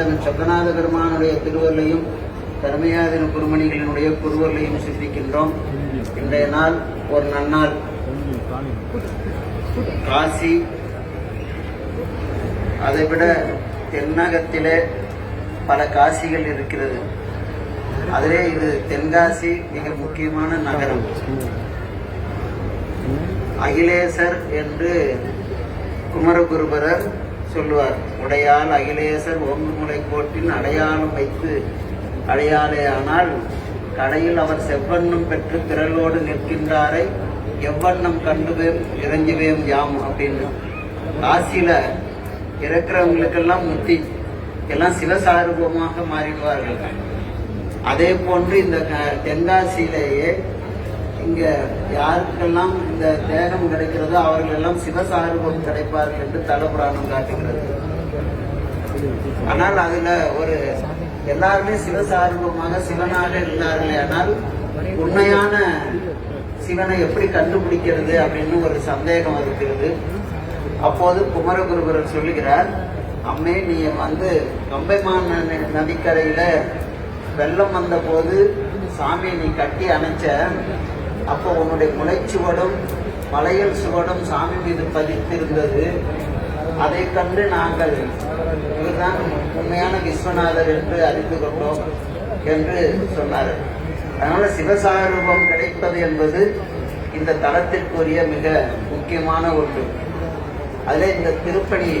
சொக்கநாத பெருமானுடைய திருவருளையும் கருமையாதின குருமணிகளினுடைய குருவர்களையும் சிந்திக்கின்றோம். இன்றைய நாள் ஒரு நன்னாள். காசி அதைவிட தென்னகத்திலே பல காசிகள் இருக்கிறது. அதிலே இது தென்காசி மிக முக்கியமான நகரம். அகிலேசர் என்று குமரகுருபரர் சொல்லுவார் உடையால் அகிலேசர் ஓங்குமுலை கோட்டின் அடையாளம் வைத்து அடையாளே ஆனால் கடையில் அவர் செவ்வண்ணம் பெற்று திரளோடு நிற்கின்றாரை எவ்வண்ணம் கண்டுவேம் இறஞ்சுவேம் யாம் அப்படின்னு. காசியில் இறக்குறவங்களுக்கெல்லாம் முத்தி எல்லாம் சிவசாரூபமாக மாறிடுவார்கள். அதே போன்று இந்த க- தென்காசியிலேயே இங்க யாருக்கெல்லாம் இந்த தேகம் கிடைக்கிறதோ அவர்கள் எல்லாம் சிவசாரூபம் கிடைப்பார்கள் என்று தலபுராணம் காட்டுகிறது. ஆனால் அதுல ஒரு எல்லாருமே சிவசாரூபமாக சிவனாக இருந்தார்களே ஆனால் உண்மையான சிவனை எப்படி கண்டுபிடிக்கிறது அப்படின்னு ஒரு சந்தேகம் இருக்கிறது. அப்போது குமரகுருபரர் சொல்லுகிறார் அம்மே நீ வந்து கம்பைமான ந- நதிக்கரையில வெள்ளம் வந்த போது சாமியை நீ கட்டி அணைச்ச. அப்போ உன்னுடைய முளைச்சுவடும் மலையல் சுவடும் சாமி மீது பதித்திருந்தது. அதை கண்டு நாங்கள் இவர்தான் உண்மையான விஸ்வநாதர் என்று அறிந்து கொண்டோம் என்று சொன்னார் அதனால சிவசாரூபம் கிடைப்பது என்பது இந்த தலத்திற்குரிய மிக முக்கியமான ஒன்று. அதில் இந்த திருப்பணி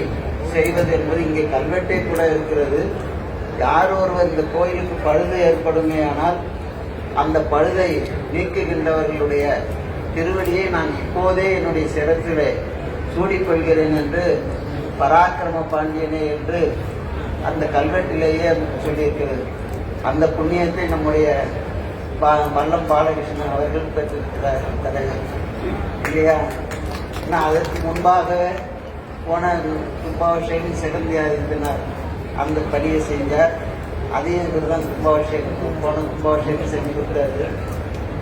செய்வது என்பது இங்கே கல்வெட்டே கூட இருக்கிறது. யார் ஒருவர் இந்த கோயிலுக்கு பழுது ஏற்படுமே ஆனால் அந்த பழுதை நீக்குகின்றவர்களுடைய திருவடியை நான் இப்போதே என்னுடைய சிரத்திலே சூடிக்கொள்கிறேன் என்று பராக்கிரம பாண்டியனே என்று அந்த கல்வெட்டிலேயே சொல்லியிருக்கிறது. அந்த புண்ணியத்தை நம்முடைய பா- வல்லம் பாலகிருஷ்ணன் அவர்கள் பெற்றிருக்கிறார் தலைவர் இல்லையா? நான் அதற்கு முன்பாக போன துப்பாவசையில் சிறந்தியார் இருந்தார் அந்த பணியை செஞ்சார். அதையும் இவர் தான் கும்பாபிஷேகம் போன கும்பாபிஷேகம் செஞ்சு கொடுக்குறாரு.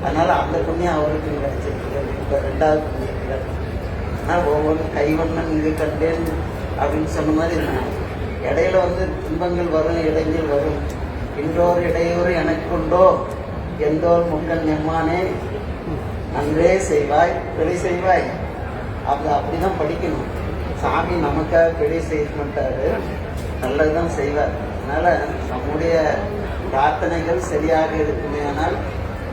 அதனால அந்த புண்ணியம் அவருக்கு கிடைச்சிருக்கு இப்போ ரெண்டாவது புண்ணியம் ஆனால் ஒவ்வொரு கைவண்ணன் இது கண்டேன் அப்படின்னு சொன்ன மாதிரி நான் இடையில வந்து துன்பங்கள் வரும் இடைஞ்சல் வரும். இன்றோர் இடையூறு எனக்குண்டோ? எந்தோர் முக்கன் எம்மானே நன்றே செய்வாய் பிழை செய்வாய். அப்படி அப்படிதான் படிக்கணும். சாமி நமக்காக பிழை செய்ய மாட்டாரு. நல்லதுதான் செய்வார். அதனால நம்முடைய பிரார்த்தனைகள் சரியாக இருக்குமே ஆனால்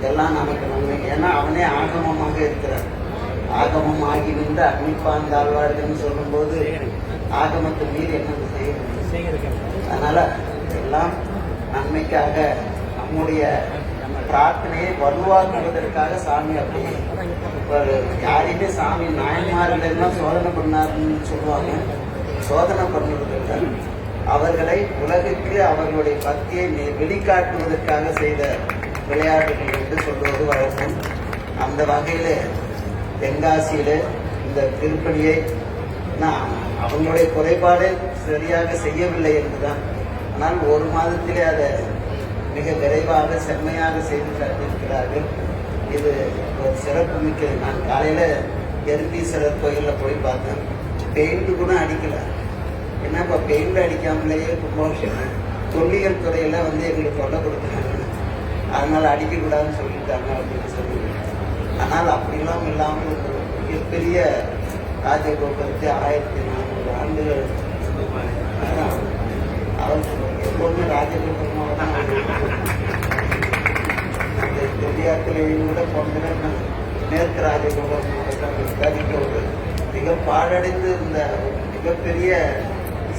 எல்லாம் நமக்கு நன்மை. ஏன்னா அவனே ஆகமமாக இருக்கிறான். ஆகமம் ஆகி நின்று அக்னிப்பாந்தாழ்வார்கள்னு சொல்லும்போது ஆகமத்தை மீறி என்ன செய்ய முடியும் அதனால எல்லாம் நன்மைக்காக நம்முடைய பிரார்த்தனையை வலுவாக்குவதற்காக சாமி அப்படி ஒரு யாரையுமே சாமி நாயன்மார்கள் எல்லாம் சோதனை பண்ணாருன்னு சொல்லுவாங்க. சோதனை பண்ணுவதற்கு அவர்களை உலகுக்கு அவர்களுடைய பக்தியை வெளிக்காட்டுவதற்காக செய்த விளையாட்டுகள் என்று சொல்வது வழக்கம். அந்த வகையில் தென்காசியில் இந்த திருப்பணியை நான் அவங்களுடைய குறைபாடு சரியாக செய்யவில்லை என்றுதான். ஆனால் ஒரு மாதத்திலே அதை மிக விரைவாக செம்மையாக செய்து காட்டியிருக்கிறார்கள் இது ஒரு சிறப்பு மிக்க நான் காலையில எருத்தீஸ்வரர் கோயிலில் போய் பார்த்தேன். பெயிண்ட் கூட அடிக்கலை. ஏன்னா இப்போ பெயிண்ட் அடிக்காமலேயே ப்ரொமோஷன் தொல்லியல் துறையெல்லாம் வந்து எங்களுக்கு தொல்லை கொடுக்குறாங்க. அதனால் அடிக்கக்கூடாதுன்னு சொல்லிட்டாங்க அப்படின்னு சொல்லி ஆனால் அப்படிலாம் இல்லாமல் ஒரு மிகப்பெரிய ராஜகோபுரத்தை ஆயிரத்தி நானூறு ஆண்டுகள் அவர் எப்போதுமே ராஜகோபுரமாக தான் அந்த தெளியாத்திரையும் கூட போன மேற்கு ராஜகோபுரமாக தான் கதிக்க ஒரு மிக பாடடைந்து இருந்த மிகப்பெரிய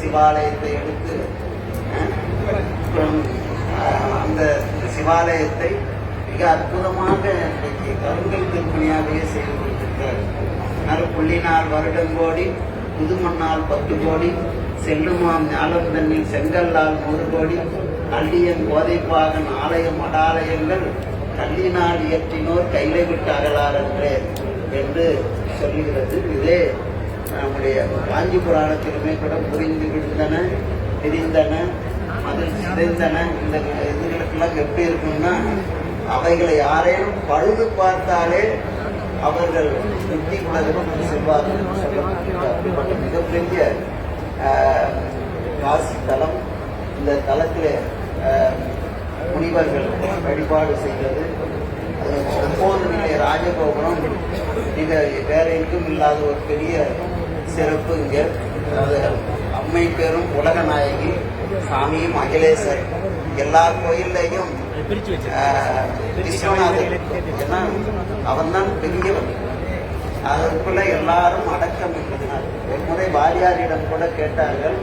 சிவாலயத்தை எடுத்து அந்த சிவாலயத்தை மிக அற்புதமாக இன்றைக்கு கருங்கல் திருப்பணியாகவே செய்து கொடுத்திருக்கிறார். அதனால புள்ளினால் வருடங்கோடி புதுமண்ணால் பத்து கோடி செல்லுமாம் ஞாலம் தண்ணில் செங்கல்லால் நூறு கோடி அள்ளியன் கோதைப்பாகன் ஆலயம் அடாலயங்கள் கல்லினால் இயற்றினோர் கையிலை விட்டு அகலார் என்று சொல்லுகிறது. இதே நம்முடைய காஞ்சி புராணத்திலுமே கூட புரிந்து விழுந்தன தெரிந்தன அதில் சிதைந்தன இந்த இதுகளுக்கெல்லாம் எப்படி இருக்கும்னா அவைகளை யாரையும் பழுது பார்த்தாலே அவர்கள் புத்தி உலகம் செல்வார்கள் அப்படிப்பட்ட மிகப்பெரிய காசி தலம் இந்த தலத்தில் முனிவர்கள் வழிபாடு செய்வது அது ஒன்பது நிலை ராஜகோபுரம் இது வேற எங்கும் இல்லாத ஒரு பெரிய சிறப்பு இங்கே. அது அம்மை பேரும் உலக நாயகி சாமியும் அகிலேசர் எல்லா கோயில்லையும் விஸ்வநாதர். ஏன்னா அவன் தான் பெரியவன். அதற்குள்ள எல்லாரும் அடக்கம் இருக்கிறார் ஒரு முறை வாரியாரிடம் கூட கேட்டார்கள்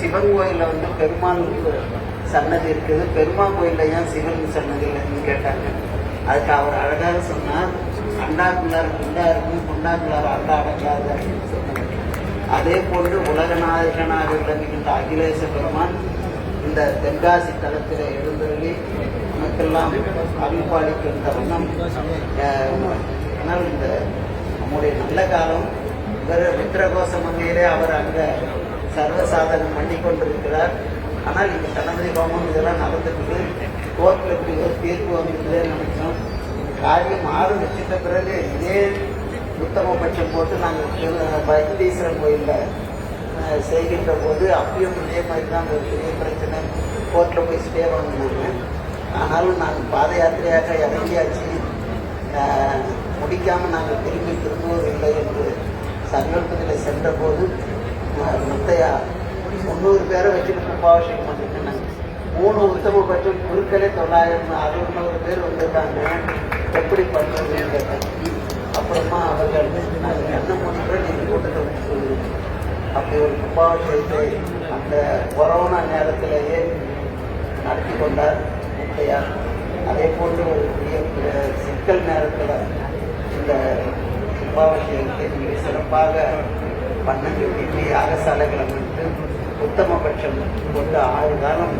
சிவன் கோயிலில் வந்து பெருமாள் சன்னதி இருக்குது. பெருமாள் கோயில்ல ஏன் சிவன் சன்னதி இல்லைன்னு கேட்டாங்க அதுக்கு அவர் அழகாக சொன்னார் அண்டாக்குள்ளார் குண்டா இருக்கும் குண்டாக்குள்ளார் அண்டா அடங்காது அப்படின்னு சொன்னார் அதே போன்று உலகநாயகனாக விளங்குகின்ற அகிலேச பெருமான் இந்த தென்காசி தளத்தில் எழுந்தருளி நமக்கெல்லாம் அருள்பாலிக்கின்ற வண்ணம் ஆனால் இந்த நம்முடைய நல்ல காலம் இவர் ருத்ரகோச மந்தியிலே அவர் அங்கே சர்வசாதனம் பண்ணி கொண்டிருக்கிறார். ஆனால் இந்த கணபதி ஹோமம் இதெல்லாம் நடந்துட்டு கோர்ட்டில் இப்படி ஒரு தீர்ப்பு வந்ததுலே நினைச்சோம் காரியம் ஆறு வச்சிட்ட பிறகு இதே உத்தம பட்சம் போட்டு நாங்கள் வைத்தீஸ்வரன் கோயிலில் செய்கின்ற போது அப்பயும் இதே மாதிரி தான் ஒரு பெரிய பிரச்சனை. கோர்ட்டில் போய் ஸ்டே வாங்கினாங்க. ஆனாலும் நாங்கள் பாத யாத்திரையாக இறங்கியாச்சு. முடிக்காமல் நாங்கள் திரும்பி திரும்புவதில்லை என்று சங்கல்பத்தில் சென்ற போது முத்தையா முந்நூறு பேரை வச்சுட்டு கும்பாபிஷேகம் நாங்கள் மூணு உத்தமபட்சம் குருக்களே தொள்ளாயிரம் அறுநூறு பேர் வந்திருக்காங்க. எப்படி பண்ணுறது அப்புறமா அவர்கள் நாங்கள் என்ன பண்ணுறோம் நீங்கள் கூட்டத்தை சொல்லுங்க. அப்படி ஒரு கும்பாபிஷேகத்தை அந்த கொரோனா நேரத்திலேயே நடத்தி கொண்டார் முத்தையார். அதே போன்று ஒரு பெரிய சிக்கல் நேரத்தில் இந்த கும்பாபிஷேகத்தை மிக சிறப்பாக பண்ணி வேண்டி யாகசாலைகளை வந்து உத்தமபட்சம் கொண்டு ஆறு காலம்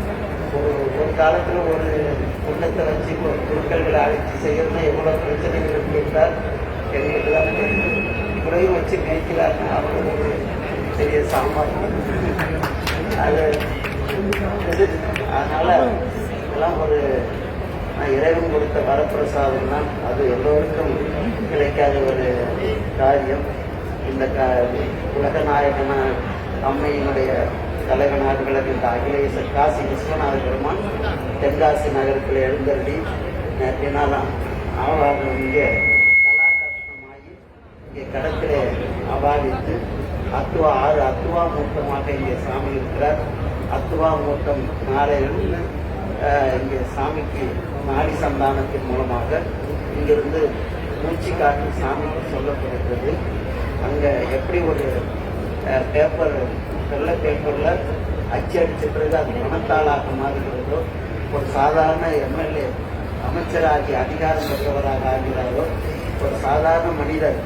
ஒரு ஒரு காலத்தில் ஒரு குண்டத்தை வச்சு ஒரு அழைச்சி செய்யறதுனா எவ்வளோ பிரச்சனைகள் இருக்கு என்றால் எங்களுக்கு தான் தெரியும் வச்சு மேய்க்கிறாங்க அவங்க ஒரு பெரிய சாமான் அது அதனால் எல்லாம் ஒரு இறைவன் கொடுத்த வரப்பிரசாதம் தான். அது எல்லோருக்கும் கிடைக்காத ஒரு காரியம். இந்த க உலக நாயகன அம்மையினுடைய தலைவனாக விளங்குகின்ற அகிலேச காசி விஸ்வநாத பெருமான் தென்காசி நகரத்தில் எழுந்தருளி தினாலாம் ஆவாகம் இங்கே கலாகர்ஷணமாகி இங்கே கடத்திலே அபாதித்து அத்துவா ஆறு அத்துவா மூர்த்தமாக இங்கே சாமி இருக்கிறார் அத்துவா மூர்த்தம் நாளையிலிருந்து இங்கே சாமிக்கு நாடி சந்தானத்தின் மூலமாக இங்கிருந்து மூச்சு காட்டி சாமிக்கு சொல்லப்படுகிறது அங்கே எப்படி ஒரு பேப்பர் வெள்ளை பேப்பரில் அச்சு அடிச்ச பிறகு அது மனத்தாளாக மாறுகிறதோ ஒரு சாதாரண எம்எல்ஏ அமைச்சராகி அதிகாரம் பெற்றவராக ஆகிறாரோ ஒரு சாதாரண மனிதர்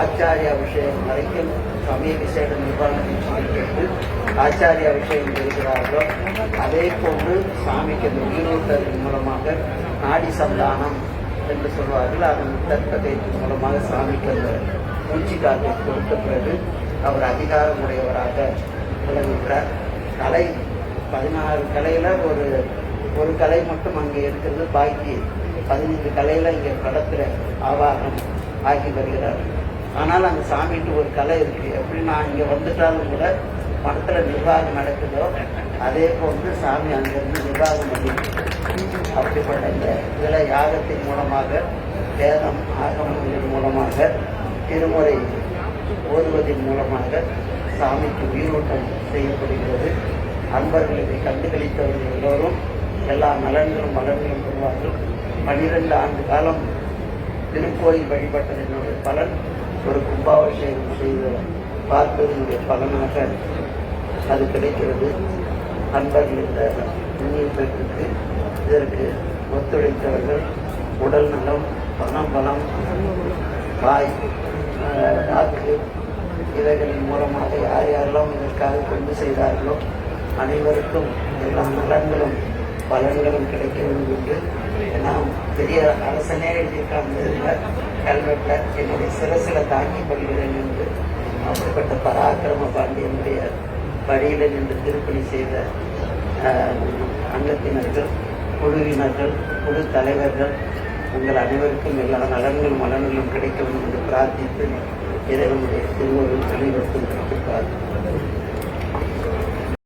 ஆச்சாரிய அபிஷேகம் வரைக்கும் சமய விசேட நிர்வாகத்தின் கேட்டு ஆச்சாரிய அபிஷேகம் செய்கிறார்களோ அதே போன்று சாமிக்கு அந்த உயிரூட்டலின் மூலமாக நாடி சந்தானம் என்று சொல்வார்கள். அதன் தற்பதத்தின் மூலமாக சாமிக்கு அந்த மூச்சு காற்றை கொடுத்த பிறகு அவர் அதிகாரமுடையவராக விளங்குகிறார். கலை பதினாறு கலையில் ஒரு ஒரு கலை மட்டும் அங்கே இருக்கிறது பாக்கி பதினைந்து கலையில் இங்கே கடத்துகிற ஆவாகம் ஆகி வருகிறார். ஆனால் அந்த சாமிக்கு ஒரு கலை இருக்கு. எப்படி நான் இங்கே வந்துட்டாலும் கூட படத்துல நிர்வாகம் நடக்குதோ அதே போன்று சாமி அங்கேருந்து நிர்வாகம் பண்ணி அப்படிப்பட்ட இந்த இதில் யாகத்தின் மூலமாக வேதம் ஆகமங்களின் மூலமாக திருமுறை ஓதுவதன் மூலமாக சாமிக்கு உயிரோட்டம் செய்யப்படுகிறது. அன்பர்களுக்கு கண்டுகளித்தவர்கள் எல்லோரும் எல்லா நலன்களும் மலன்களும் பெறுவார்கள். பனிரெண்டு ஆண்டு காலம் திருக்கோயில் வழிபட்டதனுடைய பலன். ஒரு கும்பாபிஷேகம் செய்து பார்ப்பதனுடைய பலனாக அது கிடைக்கிறது. அன்பர்கள் இந்த முன்னேற்றத்திற்கு இதற்கு ஒத்துழைத்தவர்கள். உடல் நலம் பணம் பலம் வாய் நாட்டு வாக்கு மூலமாக யார் யாரெல்லாம் இதற்காக கொண்டு செய்தார்களோ அனைவருக்கும் எல்லா நலன்களும் பலன்களும் கிடைக்க வேண்டும் என்று நாம் பெரிய அரசனே எழுதியிருக்காங்க. கல்வெட்டில் என்னுடைய சிறசில தாங்கி கொள்கிறேன் என்று அப்படிப்பட்ட பராக்கிரம பாண்டியனுடைய வழியில் நின்று திருப்பணி செய்த அங்கத்தினர்கள் குழுவினர்கள் குழு தலைவர்கள் உங்கள் அனைவருக்கும் எல்லா நலன்களும் மலன்களும் கிடைக்க வேண்டும் என்று பிரார்த்தித்து இறைவனுடைய திருவருள் வெளிவருத்தும் பிரார்த்தனை